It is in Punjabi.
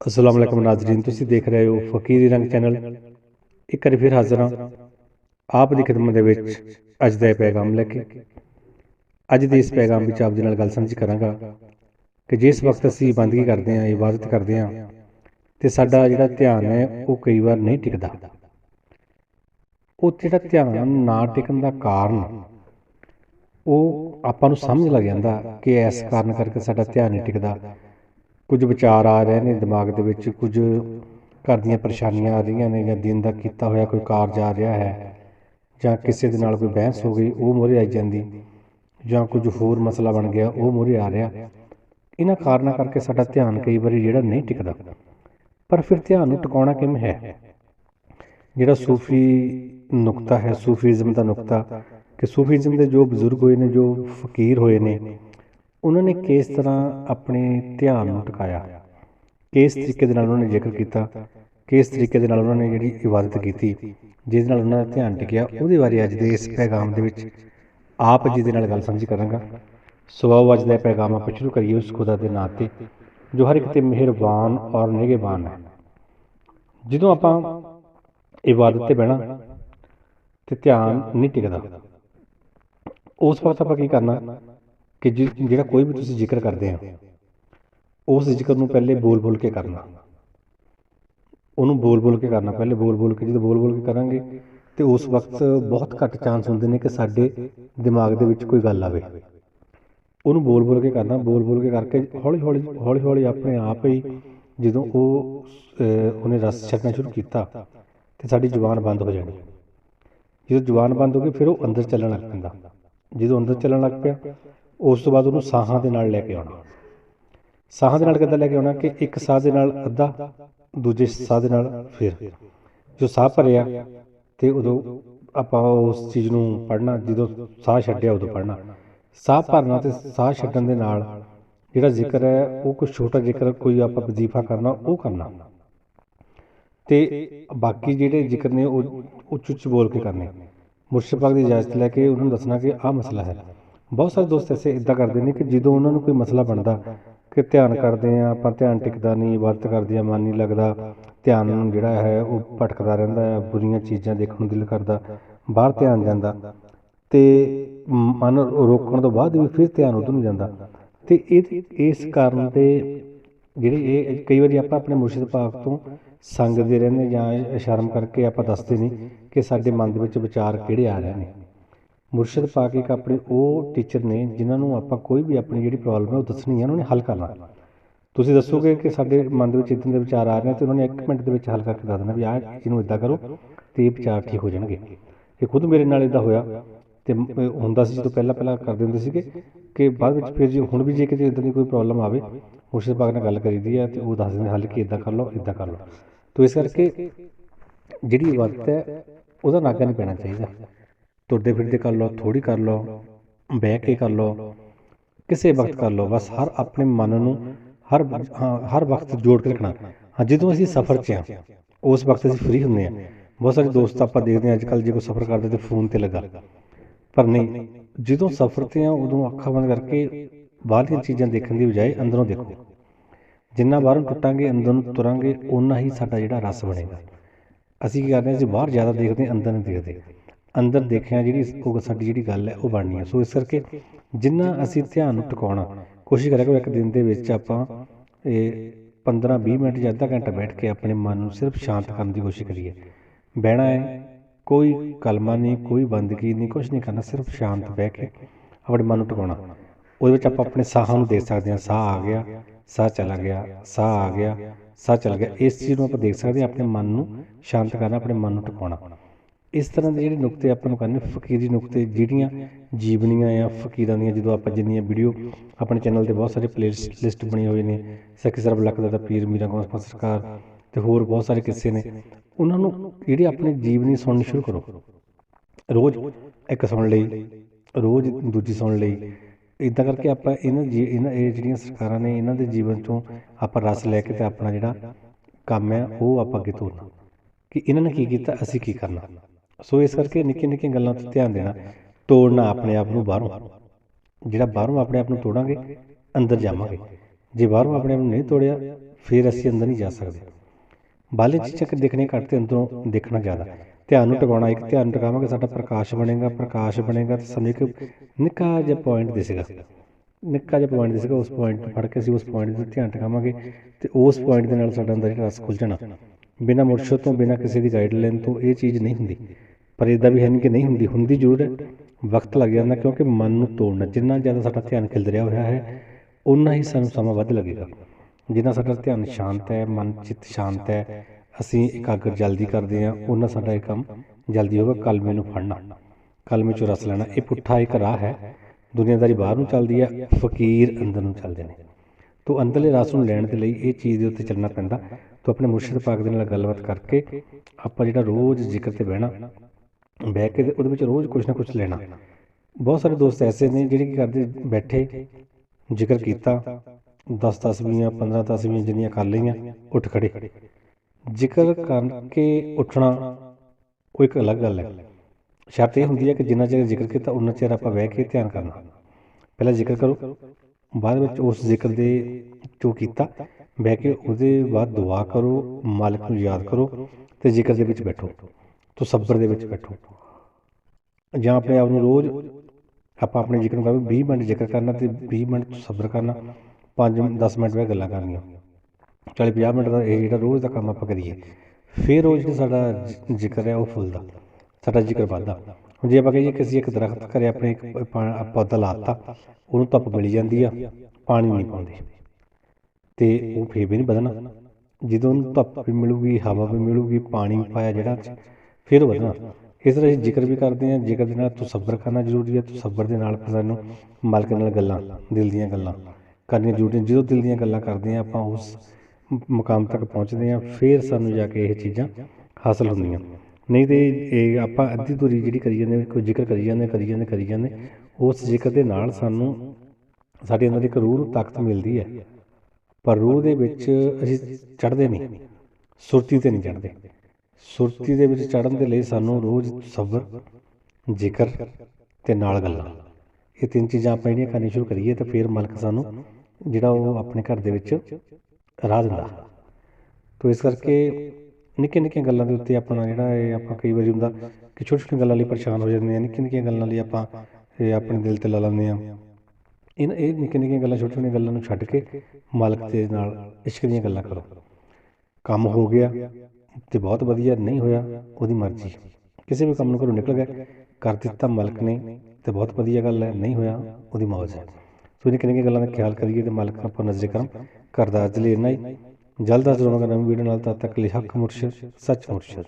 ਅਸਲਾਮ ਅਲੈਕਮ ਨਾਜ਼ਰੀਨ, ਤੁਸੀਂ ਦੇਖ ਰਹੇ ਹੋ ਫਕੀਰੀ ਰੰਗ ਚੈਨਲ। ਇੱਕ ਵਾਰੀ ਫਿਰ ਹਾਜ਼ਰ ਹਾਂ ਆਪ ਦੀ ਖਿਦਮਤ ਦੇ ਵਿੱਚ ਅੱਜ ਦਾ ਇਹ ਪੈਗਾਮ ਲੈ ਕੇ। ਅੱਜ ਦੇ ਇਸ ਪੈਗਾਮ ਵਿੱਚ ਆਪ ਦੇ ਨਾਲ ਗੱਲ ਸਾਂਝੀ ਕਰਾਂਗਾ ਕਿ ਜਿਸ ਵਕਤ ਅਸੀਂ ਬੰਦਗੀ ਕਰਦੇ ਹਾਂ, ਇਬਾਦਤ ਕਰਦੇ ਹਾਂ, ਤੇ ਸਾਡਾ ਜਿਹੜਾ ਧਿਆਨ ਹੈ ਉਹ ਕਈ ਵਾਰ ਨਹੀਂ ਟਿਕਦਾ। ਉਹ ਜਿਹੜਾ ਧਿਆਨ ਨਾ ਟਿਕਣ ਦਾ ਕਾਰਨ, ਉਹ ਆਪਾਂ ਨੂੰ ਸਮਝ ਲੱਗ ਜਾਂਦਾ ਕਿ ਇਸ ਕਾਰਨ ਕਰਕੇ ਸਾਡਾ ਧਿਆਨ ਨਹੀਂ ਟਿਕਦਾ। ਕੁਝ ਵਿਚਾਰ ਆ ਰਹੇ ਨੇ ਦਿਮਾਗ ਦੇ ਵਿੱਚ, ਕੁਝ ਘਰ ਦੀਆਂ ਪਰੇਸ਼ਾਨੀਆਂ ਆ ਰਹੀਆਂ ਨੇ ਜਾਂ ਦਿਨ ਦਾ ਕੀਤਾ ਹੋਇਆ ਕੋਈ ਕਾਰਜ ਆ ਰਿਹਾ ਹੈ ਜਾਂ ਕਿਸੇ ਦੇ ਨਾਲ ਕੋਈ ਬਹਿਸ ਹੋ ਗਈ, ਉਹ ਮੋਰੇ ਆਈ ਜਾਂਦੀ ਜਾਂ ਕੁਝ ਹੋਰ ਮਸਲਾ ਬਣ ਗਿਆ, ਉਹ ਮੋਰੇ ਆ ਰਿਹਾ। ਇਹਨਾਂ ਕਾਰਨਾਂ ਕਰਕੇ ਸਾਡਾ ਧਿਆਨ ਕਈ ਵਾਰੀ ਜਿਹੜਾ ਨਹੀਂ ਟਿਕਦਾ। ਪਰ ਫਿਰ ਧਿਆਨ ਨੂੰ ਟਿਕਾਉਣਾ ਕਿਵੇਂ ਹੈ? ਜਿਹੜਾ ਸੂਫੀ ਨੁਕਤਾ ਹੈ, ਸੂਫੀਜ਼ਮ ਦਾ ਨੁਕਤਾ, ਕਿ ਸੂਫੀਜ਼ਮ ਦੇ ਜੋ ਬਜ਼ੁਰਗ ਹੋਏ ਨੇ, ਜੋ ਫਕੀਰ ਹੋਏ ਨੇ ਉਹਨਾਂ ਨੇ ਕਿਸ ਤਰ੍ਹਾਂ ਆਪਣੇ ਧਿਆਨ ਨੂੰ ਟਿਕਾਇਆ? ਕਿਸ ਤਰੀਕੇ ਦੇ ਨਾਲ ਉਹਨਾਂ ਨੇ ਜ਼ਿਕਰ ਕੀਤਾ? ਕਿਸ ਤਰੀਕੇ ਦੇ ਨਾਲ ਉਹਨਾਂ ਨੇ ਜਿਹੜੀ ਇਬਾਦਤ ਕੀਤੀ? ਜਿਸ ਨਾਲ ਉਹਨਾਂ ਦਾ ਧਿਆਨ ਟਿਕਿਆ? ਉਹਦੇ ਬਾਰੇ ਅੱਜ ਦੇ ਇਸ ਪੈਗਾਮ ਦੇ ਵਿੱਚ ਆਪ ਜੀ ਦੇ ਨਾਲ ਗੱਲ ਸਮਝੀ ਕਰਾਂਗਾ। ਸੋ ਆਓ ਅੱਜ ਦਾ ਪੈਗਾਮ ਆਪਾਂ ਸ਼ੁਰੂ ਕਰੀਏ ਉਸ ਖੁਦਾ ਦੇ ਨਾਂ ਤੇ, ਜੋ ਹਰ ਇੱਕ ਤੇ ਮਿਹਰਬਾਨ ਔਰ ਨਿਗਹਿਬਾਨ ਹੈ। ਜਦੋਂ ਆਪਾਂ ਇਬਾਦਤ ਤੇ ਬਹਿਣਾ ਤੇ ਧਿਆਨ ਨਹੀਂ ਟਿਕਦਾ, ਉਸ ਵਕਤ ਆਪਾਂ ਕੀ ਕਰਨਾ? ਕਿ ਜਿ- ਜਿਹੜਾ ਕੋਈ ਵੀ ਤੁਸੀਂ ਜ਼ਿਕਰ ਕਰਦੇ ਆ, ਉਸ ਜ਼ਿਕਰ ਨੂੰ ਪਹਿਲੇ ਬੋਲ ਬੋਲ ਕੇ ਕਰਨਾ। ਉਹਨੂੰ ਬੋਲ ਬੋਲ ਕੇ ਕਰਨਾ, ਪਹਿਲੇ ਬੋਲ ਬੋਲ ਕੇ, ਜਦੋਂ ਬੋਲ ਬੋਲ ਕੇ ਕਰਾਂਗੇ, ਤੇ ਉਸ ਵਕਤ ਬਹੁਤ ਘੱਟ ਚਾਂਸ ਹੁੰਦੇ ਨੇ ਕਿ ਸਾਡੇ ਦਿਮਾਗ ਦੇ ਵਿੱਚ ਕੋਈ ਗੱਲ ਆਵੇ। ਉਹਨੂੰ ਬੋਲ ਬੋਲ ਕੇ ਕਰਨਾ ਬੋਲ ਬੋਲ ਕੇ ਕਰਕੇ ਹੌਲੀ ਹੌਲੀ ਹੌਲੀ ਹੌਲੀ ਆਪਣੇ ਆਪ ਹੀ ਜਦੋਂ ਉਹ ਉਹਨੇ ਰਸ ਛੱਡਣਾ ਸ਼ੁਰੂ ਕੀਤਾ, ਤੇ ਸਾਡੀ ਜ਼ੁਬਾਨ ਬੰਦ ਹੋ ਜਾਣੀ। ਜਦੋਂ ਜ਼ੁਬਾਨ ਬੰਦ ਹੋ ਗਈ, ਫਿਰ ਉਹ ਅੰਦਰ ਚੱਲਣ ਲੱਗ ਪੈਂਦਾ। ਜਦੋਂ ਅੰਦਰ ਚੱਲਣ ਲੱਗ ਪਿਆ ਉਸ ਤੋਂ ਬਾਅਦ ਉਹਨੂੰ ਸਾਹਾਂ ਦੇ ਨਾਲ ਲੈ ਕੇ ਆਉਣਾ। ਸਾਹਾਂ ਦੇ ਨਾਲ ਕਿੱਦਾਂ ਲੈ ਕੇ ਆਉਣਾ? ਕਿ ਇੱਕ ਸਾਹ ਦੇ ਨਾਲ ਅੱਧਾ ਦੂਜੇ ਸਾਹ ਦੇ ਨਾਲ ਫਿਰ। ਜੋ ਸਾਹ ਭਰਿਆ ਤੇ ਉਦੋਂ ਆਪਾਂ ਉਸ ਚੀਜ਼ ਨੂੰ ਪੜ੍ਹਨਾ ਜਦੋਂ ਸਾਹ ਛੱਡਿਆ ਉਦੋਂ ਪੜ੍ਹਨਾ। ਸਾਹ ਭਰਨਾ ਤੇ ਸਾਹ ਛੱਡਣ ਦੇ ਨਾਲ ਜਿਹੜਾ ਜ਼ਿਕਰ ਹੈ ਉਹ ਕੋਈ ਛੋਟਾ ਜ਼ਿਕਰ ਕੋਈ ਆਪਾਂ ਵਜ਼ੀਫਾ ਕਰਨਾ ਉਹ ਕਰਨਾ। ਤੇ ਬਾਕੀ ਜਿਹੜੇ ਜ਼ਿਕਰ ਨੇ ਉਹ ਉੱਚ ਉੱਚ ਬੋਲ ਕੇ ਕਰਨੇ। ਮੁਰਸ਼ਿਦ ਪਾਕ ਦੀ ਇਜਾਜ਼ਤ ਲੈ ਕੇ ਉਹਨਾਂ ਨੂੰ ਦੱਸਣਾ ਕਿ ਆਹ ਮਸਲਾ ਹੈ। ਬਹੁਤ ਸਾਰੇ ਦੋਸਤ ਐਸੇ ਇਦਾਂ ਕਰਦੇ ਨੇ ਕਿ ਜਦੋਂ ਉਹਨਾਂ ਨੂੰ ਕੋਈ ਮਸਲਾ ਬਣਦਾ ਕਿ ਧਿਆਨ ਕਰਦੇ ਆ ਆਪਾਂ ਧਿਆਨ ਟਿਕਦਾ ਨਹੀਂ ਇਬਾਦਤ ਕਰਦੇ ਆ ਮਨ ਨਹੀਂ ਲੱਗਦਾ, ਧਿਆਨ ਜਿਹੜਾ ਹੈ ਉਹ ਭਟਕਦਾ ਰਹਿੰਦਾ ਹੈ, ਬੁਰੀਆਂ ਚੀਜ਼ਾਂ ਦੇਖਣ ਨੂੰ ਦਿਲ ਕਰਦਾ, ਬਾਹਰ ਧਿਆਨ ਜਾਂਦਾ ਤੇ ਮਨ ਰੋਕਣ ਤੋਂ ਬਾਅਦ ਵੀ ਫਿਰ ਧਿਆਨ ਉਧਰ ਨੂੰ ਜਾਂਦਾ ਤੇ ਇਹ, ਇਸ ਕਾਰਨ ਤੇ ਜਿਹੜੇ ਇਹ ਕਈ ਵਾਰੀ ਆਪਾਂ ਆਪਣੇ ਮੁਰਸ਼ਿਦ ਪਾਕ ਤੋਂ ਸੰਗਦੇ ਰਹਿੰਦੇ ਜਾਂ ਸ਼ਰਮ ਕਰਕੇ ਆਪਾਂ ਦੱਸਦੇ ਨਹੀਂ ਕਿ ਸਾਡੇ ਮਨ ਦੇ ਵਿੱਚ ਵਿਚਾਰ ਕਿਹੜੇ ਆ ਰਹੇ ਨੇ। ਮੁਰਸ਼ਿਦ ਪਾਕ ਇੱਕ ਆਪਣੇ ਉਹ ਟੀਚਰ ਨੇ ਜਿਨ੍ਹਾਂ ਨੂੰ ਆਪਾਂ ਕੋਈ ਵੀ ਆਪਣੀ ਜਿਹੜੀ ਪ੍ਰੋਬਲਮ ਹੈ ਉਹ ਦੱਸਣੀ ਹੈ, ਉਹਨਾਂ ਨੇ ਹੱਲ ਕਰਨਾ। ਤੁਸੀਂ ਦੱਸੋਗੇ ਕਿ ਸਾਡੇ ਮਨ ਦੇ ਵਿੱਚ ਇਦਾਂ ਦੇ ਵਿਚਾਰ ਆ ਰਹੇ ਨੇ ਤੇ ਉਹਨਾਂ ਨੇ 1 ਮਿੰਟ ਦੇ ਵਿੱਚ ਹੱਲ ਕਰਕੇ ਦੱਸ ਦੇਣਾ ਵੀ ਆਹ ਇਹਨੂੰ ਇਦਾਂ ਕਰੋ ਤੇ ਇਹ ਵਿਚਾਰ ਠੀਕ ਹੋ ਜਾਣਗੇ। ਇਹ ਖੁਦ ਮੇਰੇ ਨਾਲ ਇਦਾਂ ਹੋਇਆ ਤੇ ਹੁੰਦਾ ਸੀ ਜਦੋਂ ਪਹਿਲਾਂ ਪਹਿਲਾਂ ਕਰਦੇ ਹੁੰਦੇ ਸੀਗੇ ਕਿ ਬਾਅਦ ਵਿੱਚ ਫਿਰ ਜੇ ਹੁਣ ਵੀ ਜੇ ਕਿਤੇ ਇਦਾਂ ਦੀ ਕੋਈ ਪ੍ਰੋਬਲਮ ਆਵੇ, ਮੁਰਸ਼ਿਦ ਪਾਕ ਨਾਲ ਗੱਲ ਕਰੀਦੀ ਹੈ ਤੇ ਉਹ ਦੱਸ ਦਿੰਦੇ ਹੱਲ ਕਿ ਇਦਾਂ ਕਰ ਲਓ ਇਦਾਂ ਕਰ ਲਓ। ਤੋ ਇਸ ਕਰਕੇ ਜਿਹੜੀ ਇਬਾਦਤ ਹੈ, ਉਹਦਾ ਨਾਗਾ ਨਹੀਂ ਪੈਣਾ ਚਾਹੀਦਾ। ਤੁਰਦੇ ਫਿਰਦੇ ਕਰ ਲਓ ਥੋੜੀ ਕਰ ਲਓ ਬਹਿ ਕੇ ਕਰ ਲਓ ਕਿਸੇ ਵਕਤ ਕਰ ਲਓ ਬਸ ਹਰ ਆਪਣੇ ਮਨ ਨੂੰ ਹਰ ਹਰ ਵਕਤ ਜੋੜ ਕੇ ਰੱਖਣਾ। ਹਾਂ ਜਦੋਂ ਅਸੀਂ ਸਫ਼ਰ 'ਚ ਆ ਉਸ ਵਕਤ ਅਸੀਂ ਫ੍ਰੀ ਹੁੰਦੇ ਆ ਬਹੁਤ ਸਾਰੇ ਦੋਸਤ ਆਪਾਂ ਦੇਖਦੇ ਆ ਅੱਜ ਕੱਲ ਜੇ ਕੋਈ ਸਫ਼ਰ ਕਰਦੇ ਤੇ ਫੋਨ ਤੇ ਲੱਗਾ। ਪਰ ਨਹੀਂ ਜਦੋਂ ਸਫ਼ਰ ਤੇ ਆ ਉਦੋਂ ਅੱਖਾਂ ਬੰਦ ਕਰਕੇ ਬਾਹਰਲੀਆਂ ਚੀਜ਼ਾਂ ਦੇਖਣ ਦੀ ਬਜਾਏ ਅੰਦਰੋਂ ਦੇਖੋ। ਜਿੰਨਾ ਬਾਹਰੋਂ ਟੁੱਟਾਂਗੇ ਅੰਦਰ ਨੂੰ ਤੁਰਾਂਗੇ ਓਨਾ ਹੀ ਸਾਡਾ ਜਿਹੜਾ ਰਸ ਬਣੇਗਾ। ਅਸੀਂ ਕੀ ਕਰਦੇ ਹਾਂ ਅਸੀਂ ਬਾਹਰ ਜ਼ਿਆਦਾ ਦੇਖਦੇ ਹਾਂ ਅੰਦਰ ਨਹੀਂ ਦੇਖਦੇ। ਅੰਦਰ ਦੇਖਿਆ ਜਿਹੜੀ ਉਹ ਸਾਡੀ ਜਿਹੜੀ ਗੱਲ ਹੈ, ਉਹ ਬਣਨੀ ਹੈ। ਸੋ ਇਸ ਕਰਕੇ ਜਿੰਨਾ ਅਸੀਂ ਧਿਆਨ ਨੂੰ ਟਿਕਾਉਣਾ, ਕੋਸ਼ਿਸ਼ ਕਰਿਆ ਕਰੋ ਇੱਕ ਦਿਨ ਦੇ ਵਿੱਚ ਆਪਾਂ ਇਹ 15 20 ਮਿੰਟ ਜਾਂ ਅੱਧਾ ਘੰਟਾ ਬੈਠ ਕੇ ਆਪਣੇ ਮਨ ਨੂੰ ਸਿਰਫ ਸ਼ਾਂਤ ਕਰਨ ਦੀ ਕੋਸ਼ਿਸ਼ ਕਰੀਏ। ਬਹਿਣਾ ਹੈ, ਕੋਈ ਕਲਮਾ ਨਹੀਂ, ਕੋਈ ਬੰਦਗੀ ਨਹੀਂ ਕੁਝ ਨਹੀਂ ਕਰਨਾ, ਸਿਰਫ ਸ਼ਾਂਤ ਬਹਿ ਕੇ ਆਪਣੇ ਮਨ ਨੂੰ ਟਿਕਾਉਣਾ। ਉਹਦੇ ਵਿੱਚ ਆਪਾਂ ਆਪਣੇ ਸਾਹਾਂ ਨੂੰ ਦੇਖ ਸਕਦੇ ਹਾਂ, ਸਾਹ ਆ ਗਿਆ, ਸਾਹ ਚਲਾ ਗਿਆ, ਸਾਹ ਆ ਗਿਆ, ਸਾਹ ਚਲ ਗਿਆ। ਇਸ ਚੀਜ਼ ਨੂੰ ਆਪਾਂ ਦੇਖ ਸਕਦੇ ਹਾਂ, ਆਪਣੇ ਮਨ ਨੂੰ ਸ਼ਾਂਤ ਕਰਨਾ, ਆਪਣੇ ਮਨ ਨੂੰ ਟਿਕਾਉਣਾ। ਇਸ ਤਰ੍ਹਾਂ ਦੇ ਜਿਹੜੇ ਨੁਕਤੇ ਆਪਾਂ ਨੂੰ ਕਰਨੇ, ਫਕੀਰੀ ਨੁਕਤੇ ਜਿਹੜੀਆਂ ਜੀਵਨੀਆਂ ਆ ਫਕੀਰਾਂ ਦੀਆਂ, ਜਦੋਂ ਆਪਾਂ ਜਿੰਨੀਆਂ ਵੀਡੀਓ ਆਪਣੇ ਚੈਨਲ ਤੇ ਬਹੁਤ ਸਾਰੇ ਪਲੇਲਿਸਟ ਲਿਸਟ ਬਣੇ ਹੋਏ ਨੇ ਸਖੀ ਸਰਬ ਲੱਖ ਦਾ ਪੀਰ ਮੀਰਾ ਗੋਸਪਾ ਸਰਕਾਰ ਤੇ ਹੋਰ ਬਹੁਤ ਸਾਰੇ ਕਿੱਸੇ ਨੇ, ਉਹਨਾਂ ਨੂੰ ਜਿਹੜੀ ਆਪਣੀ ਜੀਵਨੀ ਸੁਣਨੀ ਸ਼ੁਰੂ ਕਰੋ। ਰੋਜ਼ ਇੱਕ ਸੁਣ ਲਈ, ਰੋਜ਼ ਦੂਜੀ ਸੁਣ ਲਈ ਇਦਾਂ ਕਰਕੇ ਆਪਾਂ ਇਹਨਾਂ ਜੀ, ਇਹਨਾਂ, ਇਹ ਜਿਹੜੀਆਂ ਸਰਕਾਰਾਂ ਨੇ, ਇਹਨਾਂ ਦੇ ਜੀਵਨ ਚੋਂ ਆਪਾਂ ਰਸ ਲੈ ਕੇ ਤੇ ਆਪਣਾ ਜਿਹੜਾ ਕੰਮ ਹੈ, ਉਹ ਆਪਾਂ ਅੱਗੇ ਤੋਰਨਾ। ਕਿ ਇਹਨਾਂ ਨੇ ਕੀ ਕੀਤਾ, ਅਸੀਂ ਕੀ ਕਰਨਾ? ਸੋ ਇਸ ਕਰਕੇ ਨਿੱਕੀਆਂ ਨਿੱਕੀਆਂ ਗੱਲਾਂ ਤੇ ਧਿਆਨ ਦੇਣਾ, ਤੋੜਨਾ ਆਪਣੇ ਆਪ ਨੂੰ ਬਾਹਰੋਂ। ਜਿਹੜਾ ਬਾਹਰੋਂ ਆਪਣੇ ਆਪ ਨੂੰ ਤੋੜਾਂਗੇ, ਅੰਦਰ ਜਾਵਾਂਗੇ। ਜੇ ਬਾਹਰੋਂ ਆਪਣੇ ਆਪ ਨੂੰ ਨਹੀਂ ਤੋੜਿਆ, ਫਿਰ ਅਸੀਂ ਅੰਦਰ ਨਹੀਂ ਜਾ ਸਕਦੇ। ਬਾਹਰਲੀ ਚੀਜ਼ਾਂ ਕਿ ਦੇਖਣੇ ਘੱਟ ਤੇ ਅੰਦਰੋਂ ਦੇਖਣਾ ਜ਼ਿਆਦਾ। ਧਿਆਨ ਨੂੰ ਟਿਕਾਉਣਾ, ਇੱਕ ਧਿਆਨ ਨੂੰ ਟਿਕਾਵਾਂਗੇ, ਸਾਡਾ ਪ੍ਰਕਾਸ਼ ਬਣੇਗਾ ਪ੍ਰਕਾਸ਼ ਬਣੇਗਾ ਤੇ ਸਾਨੂੰ ਇੱਕ ਨਿੱਕਾ ਜਿਹਾ ਪੁਆਇੰਟ ਦਿਸੇਗਾ। ਨਿੱਕਾ ਜਿਹਾ ਪੁਆਇੰਟ ਦਿਸੇਗਾ, ਉਸ ਪੁਆਇੰਟ ਨੂੰ ਫੜ ਕੇ ਅਸੀਂ ਉਸ ਪੁਆਇੰਟ ਤੇ ਧਿਆਨ ਟਿਕਾਵਾਂਗੇ ਤੇ ਉਸ ਪੁਆਇੰਟ ਦੇ ਨਾਲ ਸਾਡਾ ਅੰਦਰ ਜਿਹੜਾ ਰਸ ਖੁੱਲ ਜਾਣਾ। ਬਿਨਾਂ ਮੁਰਸ਼ਦ ਤੋਂ ਬਿਨਾਂ ਕਿਸੇ ਦੀ ਗਾਈਡਲਾਈਨ ਤੋਂ ਇਹ ਚੀਜ਼ ਨਹੀਂ ਹੁੰਦੀ। ਪਰ ਇਦਾਂ ਵੀ ਹੈ ਨਹੀਂ ਕਿ ਨਹੀਂ ਹੁੰਦੀ। ਹੁੰਦੀ ਜ਼ਰੂਰ ਹੈ। ਵਕਤ ਲੱਗ ਜਾਂਦਾ ਕਿਉਂਕਿ ਮਨ ਨੂੰ ਤੋੜਨਾ, ਜਿੰਨਾ ਜ਼ਿਆਦਾ ਸਾਡਾ ਧਿਆਨ ਖਿਲਰਿਆ ਹੋਇਆ ਹੈ ਉਨਾ ਹੀ ਸਾਨੂੰ ਸਮਾਂ ਵੱਧ ਲੱਗੇਗਾ। ਜਿੰਨਾ ਸਾਡਾ ਧਿਆਨ ਸ਼ਾਂਤ ਹੈ, ਮਨ ਚਿੱਤ ਸ਼ਾਂਤ ਹੈ, ਅਸੀਂ ਇਕਾਗਰ ਜਲਦੀ ਕਰਦੇ ਹਾਂ ਉਨਾ ਸਾਡਾ ਇਹ ਕੰਮ ਜਲਦੀ ਹੋਗਾ ਕਲਮੇ ਨੂੰ ਫੜਨਾ। ਕਲਮੇ ਚੋਂ ਰਸ ਲੈਣਾ। ਇਹ ਪੁੱਠਾ ਇੱਕ ਰਾਹ ਹੈ। ਦੁਨੀਆਦਾਰੀ ਬਾਹਰ ਨੂੰ ਚੱਲਦੀ ਹੈ, ਫਕੀਰ ਅੰਦਰ ਨੂੰ ਚੱਲਦੇ ਨੇ। ਤੋ ਅੰਦਰਲੇ ਰਸ ਨੂੰ ਲੈਣ ਦੇ ਲਈ ਇਹ ਚੀਜ਼ ਦੇ ਉੱਤੇ ਚੱਲਣਾ ਪੈਂਦਾ। ਤੋ ਆਪਣੇ ਮੁਰਸ਼ਿਦ ਪਾਕ ਦੇ ਨਾਲ ਗੱਲਬਾਤ ਕਰਕੇ ਆਪਾਂ ਜਿਹੜਾ ਰੋਜ਼ ਜ਼ਿਕਰ ਤੇ ਬਹਿਣਾ ਬਹਿ ਕੇ ਉਹਦੇ ਵਿੱਚ ਰੋਜ਼ ਕੁਝ ਨਾ ਕੁਝ ਲੈਣਾ। ਬਹੁਤ ਸਾਰੇ ਦੋਸਤ ਐਸੇ ਨੇ ਜਿਹੜੇ ਕੀ ਕਰਦੇ ਬੈਠੇ, ਜ਼ਿਕਰ ਕੀਤਾ 10 10 ਵੀਆਂ 15 10 ਜਿੰਨੀਆਂ ਕਰ ਲਈਆਂ, ਉੱਠ ਖੜੇ। ਜ਼ਿਕਰ ਕਰਕੇ ਉੱਠਣਾ ਉਹ ਇੱਕ ਅਲੱਗ ਗੱਲ ਹੈ। ਸ਼ਰਤ ਇਹ ਹੁੰਦੀ ਹੈ ਕਿ ਜਿੰਨਾ ਚਿਰ ਜ਼ਿਕਰ ਕੀਤਾ, ਉਨਾ ਚਿਰ ਆਪਾਂ ਬਹਿ ਕੇ ਧਿਆਨ ਕਰਨਾ। ਪਹਿਲਾਂ ਜ਼ਿਕਰ ਕਰੋ, ਬਾਅਦ ਵਿੱਚ ਉਸ ਜ਼ਿਕਰ ਦੇ ਜੋ ਕੀਤਾ, ਬਹਿ ਕੇ ਉਹਦੇ ਬਾਅਦ ਦੁਆ ਕਰੋ, ਮਾਲਕ ਨੂੰ ਯਾਦ ਕਰੋ ਤੇ ਜ਼ਿਕਰ ਦੇ ਵਿੱਚ ਬੈਠੋ। ਤਸੱਬਰ ਦੇ ਵਿੱਚ ਬੈਠੋ। ਜਾਂ ਆਪਣੇ ਆਪ ਨੂੰ ਰੋਜ਼ ਆਪਾਂ ਆਪਣੇ ਜ਼ਿਕਰ ਨੂੰ ਕਹਾਂਗੇ 20 ਮਿੰਟ ਜ਼ਿਕਰ ਕਰਨਾ ਤੇ 20 ਮਿੰਟ ਤਸੱਬਰ ਕਰਨਾ 5 10 ਮਿੰਟ ਬਹਿ ਗੱਲਾਂ ਕਰਨੀਆਂ। 40 50 ਮਿੰਟ ਦਾ ਇਹ ਜਿਹੜਾ ਰੋਜ਼ ਦਾ ਕੰਮ ਆਪਾਂ ਕਰੀਏ, ਫਿਰ ਉਹ ਜਿਹੜਾ ਸਾਡਾ ਜ਼ਿਕਰ ਹੈ ਉਹ ਫੁੱਲਦਾ, ਸਾਡਾ ਜ਼ਿਕਰ ਵੱਧਦਾ। ਹੁਣ ਜੇ ਆਪਾਂ ਕਹੀਏ ਕਿ ਅਸੀਂ ਇੱਕ ਦਰਖਤ ਘਰੇ ਆਪਣੇ ਇੱਕ ਪਾ- ਪੌਦਾ ਲਾਤਾ ਉਹਨੂੰ ਧੁੱਪ ਮਿਲੀ ਜਾਂਦੀ ਆ, ਪਾਣੀ ਨਹੀਂ ਪਾਉਂਦੇ। ਤੇ ਉਹ ਫੇਰ ਵੀ ਨਹੀਂ ਵਧਣਾ। ਜਦੋਂ ਉਹਨੂੰ ਧੁੱਪ ਵੀ ਮਿਲੂਗੀ, ਹਵਾ ਵੀ ਮਿਲੂਗੀ, ਪਾਣੀ ਪਾਇਆ ਜਿਹੜਾ ਫਿਰ ਉਹ ਵਧਣਾ। ਇਸ ਤਰ੍ਹਾਂ ਅਸੀਂ ਜ਼ਿਕਰ ਵੀ ਕਰਦੇ ਹਾਂ। ਜ਼ਿਕਰ ਦੇ ਨਾਲ ਤੂੰ ਸਬਰ ਕਰਨਾ ਜ਼ਰੂਰੀ ਹੈ। ਤੂੰ ਤਸੱਬਰ ਦੇ ਨਾਲ ਫਿਰ ਸਾਨੂੰ ਮਾਲਕ ਨਾਲ ਗੱਲਾਂ, ਦਿਲ ਦੀਆਂ ਗੱਲਾਂ ਕਰਨੀਆਂ ਜ਼ਰੂਰੀ ਜਦੋਂ ਦਿਲ ਦੀਆਂ ਗੱਲਾਂ ਕਰਦੇ ਹਾਂ, ਆਪਾਂ ਉਸ ਮ- ਮੁਕਾਮ ਤੱਕ ਪਹੁੰਚਦੇ ਹਾਂ, ਫਿਰ ਸਾਨੂੰ ਜਾ ਕੇ ਇਹ ਚੀਜ਼ਾਂ ਹਾਸਲ ਹੁੰਦੀਆਂ। ਨਹੀਂ ਤੇ ਇਹ ਆਪਾਂ ਅੱਧੀ ਦੂਰੀ ਜਿਹੜੀ ਕਰੀ ਜਾਂਦੇ, ਕੋਈ ਜ਼ਿਕਰ ਕਰੀ ਜਾਂਦੇ ਕਰੀ ਜਾਂਦੇ ਕਰੀ ਜਾਂਦੇ, ਉਸ ਜ਼ਿਕਰ ਦੇ ਨਾਲ ਸਾਨੂੰ ਸਾਡੇ ਅੰਦਰ ਇੱਕ ਰੂਹ ਨੂੰ ਤਾਕਤ ਮਿਲਦੀ ਹੈ। ਪਰ ਰੂਹ ਦੇ ਵਿੱਚ ਅਸੀਂ ਚੜ੍ਹਦੇ ਨਹੀਂ। ਸੁਰਤੀ ਤੇ ਨਹੀਂ ਚੜ੍ਹਦੇ। ਸੁਰਤੀ ਦੇ ਵਿੱਚ ਚੜ੍ਹਨ ਦੇ ਲਈ ਸਾਨੂੰ ਰੋਜ਼ ਸਬਰ, ਜ਼ਿਕਰ ਤੇ ਨਾਲ ਗੱਲਾਂ। ਇਹ ਤਿੰਨ ਚੀਜ਼ਾਂ ਆਪਾਂ ਜਿਹੜੀਆਂ ਕਰਨੀ ਸ਼ੁਰੂ ਕਰੀਏ ਤਾਂ ਫਿਰ ਮਾਲਕ ਸਾਨੂੰ ਜਿਹੜਾ ਉਹ ਆਪਣੇ ਘਰ ਦੇ ਵਿੱਚ ਰਾਹ ਦਿੰਦਾ। ਤੋ ਇਸ ਕਰਕੇ ਨਿੱਕੀਆਂ ਨਿੱਕੀਆਂ ਗੱਲਾਂ ਦੇ ਉੱਤੇ ਆਪਣਾ ਜਿਹੜਾ ਇਹ ਆਪਾਂ ਕਈ ਵਾਰੀ ਹੁੰਦਾ ਕਿ ਛੋਟੀ ਛੋਟੀ ਗੱਲਾਂ ਲਈ ਪਰੇਸ਼ਾਨ ਹੋ ਜਾਂਦੇ ਆ ਨਿੱਕੀਆਂ ਨਿੱਕੀਆਂ ਗੱਲਾਂ ਲਈ ਆਪਾਂ ਇਹ ਆਪਣੇ ਦਿਲ ਤੇ ਲਾ ਲੈਂਦੇ ਆ ਇਹਨਾਂ ਇਹ ਨਿੱਕੀਆਂ ਨਿੱਕੀਆਂ ਗੱਲਾਂ ਛੋਟੀਆਂ ਛੋਟੀਆਂ ਗੱਲਾਂ ਨੂੰ ਛੱਡ ਕੇ ਮਾਲਕ ਦੇ ਨਾਲ ਇਸ਼ਕ ਦੀਆਂ ਗੱਲਾਂ ਕਰੋ। ਕੰਮ ਹੋ ਗਿਆ ਤੇ ਬਹੁਤ ਵਧੀਆ ਨਹੀਂ ਹੋਇਆ ਉਹਦੀ ਮਰਜ਼ੀ। ਕਿਸੇ ਵੀ ਕੰਮ ਨੂੰ ਘਰੋਂ ਨਿਕਲ ਗਿਆ, ਕਰ ਦਿੱਤਾ ਮਾਲਕ ਨੇ ਤੇ ਬਹੁਤ ਵਧੀਆ ਗੱਲ ਹੈ, ਨਹੀਂ ਹੋਇਆ ਉਹਦੀ ਮੌਜ ਹੈ। ਸੋ ਨਿੱਕੀਆਂ ਨਿੱਕੀਆਂ ਗੱਲਾਂ ਦਾ ਖਿਆਲ ਕਰੀਏ ਤੇ ਮਾਲਕ ਆਪਾਂ ਨਜ਼ਰ ਕਰਮ ਕਰਦਾ ਅੱਜ ਲਈ ਹੀ। ਜਲਦ ਹਾਜ਼ਰ ਹੋਵਾਂਗਾ ਨਵੀਂ ਵੀਡੀਓ ਨਾਲ, ਤਦ ਤੱਕ ਲਈ ਹੱਕ ਮੁਰਸ਼ਿਦ, ਸੱਚ ਮੁਰਸ਼ਿਦ।